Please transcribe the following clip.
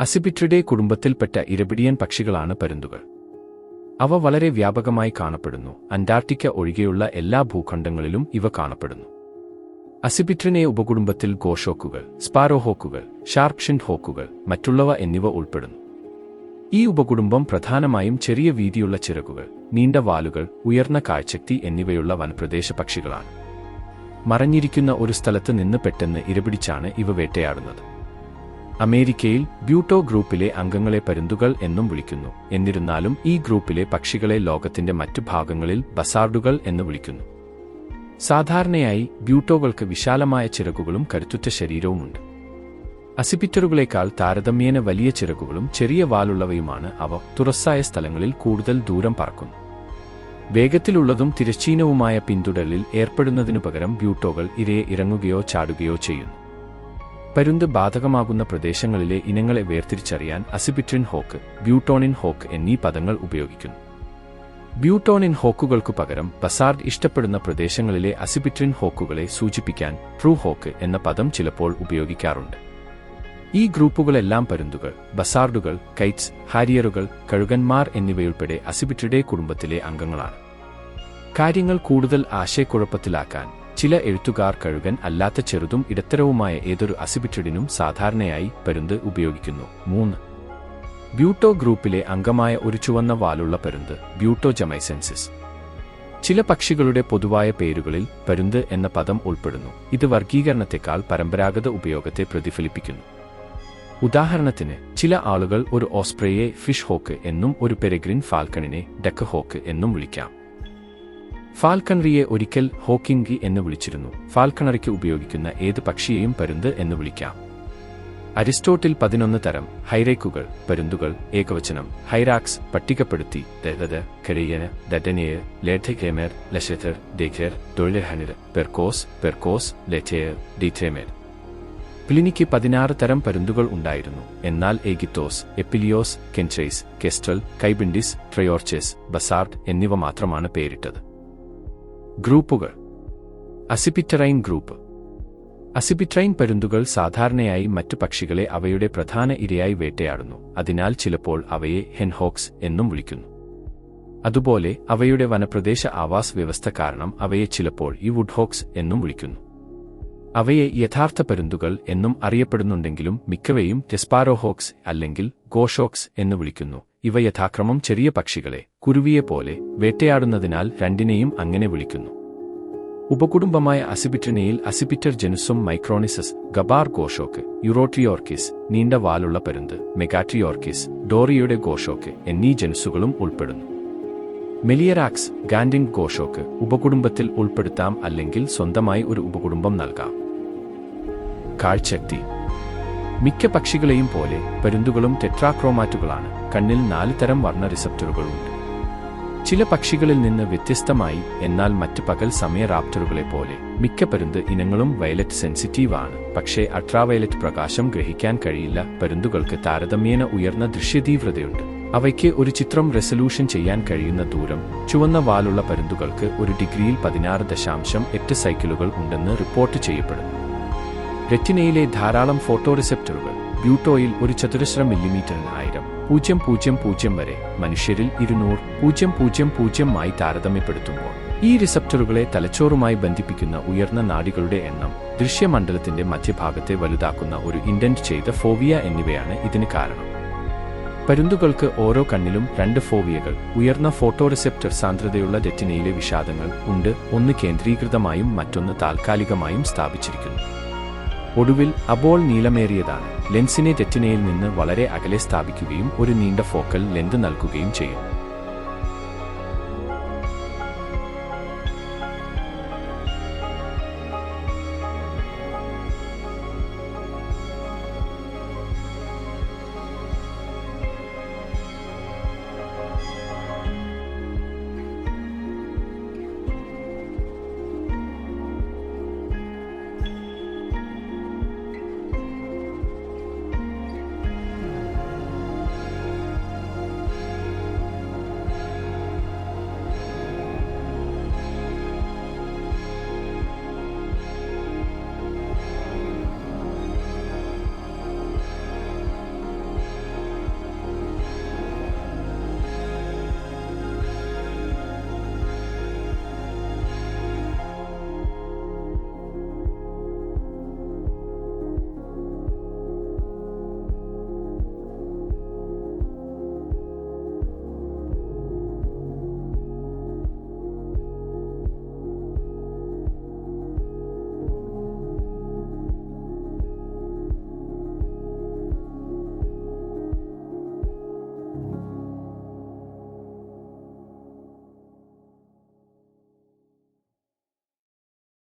അസിബിട്രിഡേ കുടുംബത്തിൽപ്പെട്ട ഇരപിടിയൻ പക്ഷികളാണ് പരുന്തുകൾ. അവ വളരെ വ്യാപകമായി കാണപ്പെടുന്നു. അന്റാർട്ടിക്ക ഒഴികെയുള്ള എല്ലാ ഭൂഖണ്ഡങ്ങളിലും ഇവ കാണപ്പെടുന്നു. അസിബിട്രിനെ ഉപകുടുംബത്തിൽ ഗോഷോക്കുകൾ സ്പാരോഹോക്കുകൾ ഷാർപ്ഷിൻഡ് ഹോക്കുകൾ മറ്റുള്ളവ എന്നിവ ഉൾപ്പെടുന്നു. ഈ ഉപകുടുംബം പ്രധാനമായും ചെറിയ വീതിയുള്ള ചിറകുകൾ നീണ്ട വാലുകൾ ഉയർന്ന കാഴ്ചക്തി എന്നിവയുള്ള വനപ്രദേശ പക്ഷികളാണ്. മറഞ്ഞിരിക്കുന്ന ഒരു സ്ഥലത്ത് നിന്ന് പെട്ടെന്ന് ഇരപിടിച്ചാണ് ഇവ വേട്ടയാടുന്നത്. അമേരിക്കയിൽ ബ്യൂട്ടോ ഗ്രൂപ്പിലെ അംഗങ്ങളെ പരുന്തുകൾ എന്നും വിളിക്കുന്നു. എന്നിരുന്നാലും ഈ ഗ്രൂപ്പിലെ പക്ഷികളെ ലോകത്തിന്റെ മറ്റു ഭാഗങ്ങളിൽ ബസാർഡുകൾ എന്ന് വിളിക്കുന്നു. സാധാരണയായി ബ്യൂട്ടോകൾക്ക് വിശാലമായ ചിറകുകളും കരുത്തുറ്റ ശരീരവുമുണ്ട്. അസിപിറ്ററുകളേക്കാൾ താരതമ്യേന വലിയ ചിറകുകളും ചെറിയ വാലുള്ളവയുമാണ് അവ തുറസ്സായ സ്ഥലങ്ങളിൽ കൂടുതൽ ദൂരം പറക്കുന്നു. വേഗത്തിലുള്ളതും തിരശ്ചീനവുമായ പിന്തുടലിൽ ഏർപ്പെടുന്നതിനു പകരം ബ്യൂട്ടോകൾ ഇരയെ ഇറങ്ങുകയോ ചാടുകയോ ചെയ്യുന്നു. പരുന്ത് ബാധകമാകുന്ന പ്രദേശങ്ങളിലെ ഇനങ്ങളെ വേർതിരിച്ചറിയാൻ അസിബിട്രിൻ ഹോക്ക് ബ്യൂട്ടോണിൻ ഹോക്ക് എന്നീ പദങ്ങൾ ഉപയോഗിക്കുന്നു. ബ്യൂട്ടോണിൻ ഹോക്കുകൾക്കു പകരം ബസാർഡ് ഇഷ്ടപ്പെടുന്ന പ്രദേശങ്ങളിലെ അസിബിട്രിൻ ഹോക്കുകളെ സൂചിപ്പിക്കാൻ ട്രൂ ഹോക്ക് എന്ന പദം ചിലപ്പോൾ ഉപയോഗിക്കാറുണ്ട്. ഈ ഗ്രൂപ്പുകളെല്ലാം പരുന്തുകൾ ബസാർഡുകൾ കൈറ്റ്സ് ഹാരിയറുകൾ കഴുകന്മാർ എന്നിവയുൾപ്പെടെ അസിബിട്രിഡേ കുടുംബത്തിലെ അംഗങ്ങളാണ്. കാര്യങ്ങൾ കൂടുതൽ ആശയക്കുഴപ്പത്തിലാക്കാൻ ചില എഴുത്തുകാർ കഴുകൻ അല്ലാത്ത ചെറുതും ഇടത്തരവുമായ ഏതൊരു അസിബിറ്റഡിനും സാധാരണയായി പരുന്ത് ഉപയോഗിക്കുന്നു. മൂന്ന്. ബ്യൂട്ടോ ഗ്രൂപ്പിലെ അംഗമായ ഒരു ചുവന്ന വാലുള്ള പരുന്ത് ബ്യൂട്ടോ ജമൈസെൻസിസ്. ചില പക്ഷികളുടെ പൊതുവായ പേരുകളിൽ പരുന്ത് എന്ന പദം ഉൾപ്പെടുന്നു. ഇത് വർഗീകരണത്തെക്കാൾ പരമ്പരാഗത ഉപയോഗത്തെ പ്രതിഫലിപ്പിക്കുന്നു. ഉദാഹരണത്തിന് ചില ആളുകൾ ഒരു ഓസ്പ്രയെ ഫിഷ് ഹോക്ക് എന്നും ഒരു പെരഗ്രിൻ ഫാൽക്കണിനെ ഡക്ക് ഹോക്ക് എന്നും വിളിക്കാം. ഫാൽക്കണറിയെ ഒരിക്കൽ ഹോക്കിംഗി എന്ന് വിളിച്ചിരുന്നു. ഫാൽക്കണറിക്ക് ഉപയോഗിക്കുന്ന ഏത് പക്ഷിയെയും പരുന്ത് എന്ന് വിളിക്കാം. അരിസ്റ്റോട്ടിൽ പതിനൊന്ന് തരം ഹൈറേക്കുകൾ പരുന്തുകൾ ഏകവചനം ഹൈറാക്സ് പട്ടികപ്പെടുത്തി ദദ കരയന് ദഡനിയർ ലേഠകേമർ ലശഥർ ഡേഖേർ തൊഴിലഹനിർ പെർക്കോസ് പെർക്കോസ് ലെഥേർ ഡിഥേമേർ. പ്ലിനിക്ക് പതിനാറ് തരം പരുന്തുകൾ ഉണ്ടായിരുന്നു. എന്നാൽ ഏഗിത്തോസ് എപ്പിലിയോസ് കെൻട്രൈസ് കെസ്ട്രൽ കൈബിൻഡിസ് ട്രയോർച്ചസ് ബസാർഡ് എന്നിവ മാത്രമാണ് പേരിട്ടത്. ഗ്രൂപ്പുകൾ. അസിപിറ്ററൈൻ ഗ്രൂപ്പ്. അസിപിട്രൈൻ പരുന്തുകൾ സാധാരണയായി മറ്റു പക്ഷികളെ അവയുടെ പ്രധാന ഇരയായി വേട്ടയാടുന്നു. അതിനാൽ ചിലപ്പോൾ അവയെ ഹെൻഹോക്സ് എന്നും വിളിക്കുന്നു. അതുപോലെ അവയുടെ വനപ്രദേശ ആവാസ് വ്യവസ്ഥ കാരണം അവയെ ചിലപ്പോൾ ഈ വുഡ്ഹോക്സ് എന്നും വിളിക്കുന്നു. അവയെ യഥാർത്ഥ പരുന്തുകൾ എന്നും അറിയപ്പെടുന്നുണ്ടെങ്കിലും മിക്കവയും ടെസ്പാരോഹോക്സ് അല്ലെങ്കിൽ ഗോഷോക്സ് എന്ന് വിളിക്കുന്നു. ഇവ യഥാക്രമം ചെറിയ പക്ഷികളെ കുരുവിയെപ്പോലെ വേട്ടയാടുന്നതിനാൽ രണ്ടിനെയും അങ്ങനെ വിളിക്കുന്നു. ഉപകുടുംബമായ അസിബിറ്റിനയിൽ അസിബിറ്റർ ജനുസും മൈക്രോണിസസ് ഗബാർ ഗോഷോക്ക് യുറോട്രിയോർക്കിസ് നീണ്ട വാലുള്ള പരുന്ത് മെഗാട്രിയോർക്കിസ് ഡോറിയുടെ ഗോഷോക്ക് എന്നീ ജനുസുകളും ഉൾപ്പെടുന്നു. മെലിയറാക്സ് ഗാൻഡിംഗ് ഗോഷോക്ക് ഉപകുടുംബത്തിൽ ഉൾപ്പെടുത്താം അല്ലെങ്കിൽ സ്വന്തമായി ഒരു ഉപകുടുംബം നൽകാം. കാഴ്ചക്തി മിക്ക പക്ഷികളെയും പോലെ പരുന്തുകളും ടെട്രാക്രോമാറ്റുകളാണ്. കണ്ണിൽ നാല് തരം വർണ റിസപ്റ്ററുകളുണ്ട്. ചില പക്ഷികളിൽ നിന്ന് വ്യത്യസ്തമായി എന്നാൽ മറ്റ് പകൽ സമയ റാപ്റ്ററുകളെ പോലെ മിക്ക പരുന്ത് ഇനങ്ങളും വയലറ്റ് സെൻസിറ്റീവ് ആണ്. പക്ഷേ അൾട്രാവയലറ്റ് പ്രകാശം ഗ്രഹിക്കാൻ കഴിയില്ല. പരുന്തുകൾക്ക് താരതമ്യേന ഉയർന്ന ദൃശ്യതീവ്രതയുണ്ട്. അവയ്ക്ക് ഒരു ചിത്രം റെസൊല്യൂഷൻ ചെയ്യാൻ കഴിയുന്ന ദൂരം ചുവന്ന വാലുള്ള പരുന്തുകൾക്ക് ഒരു ഡിഗ്രിയിൽ പതിനാറ് ദശാംശം എട്ട് സൈക്കിളുകൾ ഉണ്ടെന്ന് റിപ്പോർട്ട് ചെയ്യപ്പെടുന്നു. റെറ്റിനയിലെ ധാരാളം ഫോട്ടോറിസെപ്റ്ററുകൾ ബ്യൂട്ടോയിൽ ഒരു ചതുരശ്ര മില്ലിമീറ്ററിന് ആയിരം പൂജ്യം പൂജ്യം പൂജ്യം വരെ മനുഷ്യരിൽ ഇരുന്നൂറ് പൂജ്യം പൂജ്യം പൂജ്യമായി താരതമ്യപ്പെടുത്തുമ്പോൾ ഈ റിസെപ്റ്ററുകളെ തലച്ചോറുമായി ബന്ധിപ്പിക്കുന്ന ഉയർന്ന നാടികളുടെ എണ്ണം ദൃശ്യമണ്ഡലത്തിന്റെ മധ്യഭാഗത്തെ വലുതാക്കുന്ന ഒരു ഇൻഡന്റ് ചെയ്ത ഫോവിയ എന്നിവയാണ് ഇതിന് കാരണം. പരുന്തുകൾക്ക് ഓരോ കണ്ണിലും രണ്ട് ഫോവിയകൾ ഉയർന്ന ഫോട്ടോറിസെപ്റ്റർ സാന്ദ്രതയുള്ള രറ്റിനയിലെ വിഷാദങ്ങൾ ഉണ്ട് ഒന്ന് കേന്ദ്രീകൃതമായും മറ്റൊന്ന് താൽക്കാലികമായും സ്ഥാപിച്ചിരിക്കുന്നു. ഒടുവിൽ അബോൾ നീളമേറിയതാണ്. ലെൻസിനെ രറ്റിനയിൽ നിന്ന് വളരെ അകലെ സ്ഥാപിക്കുകയും ഒരു നീണ്ട ഫോക്കൽ ലെന്ത് നൽകുകയും ചെയ്യും.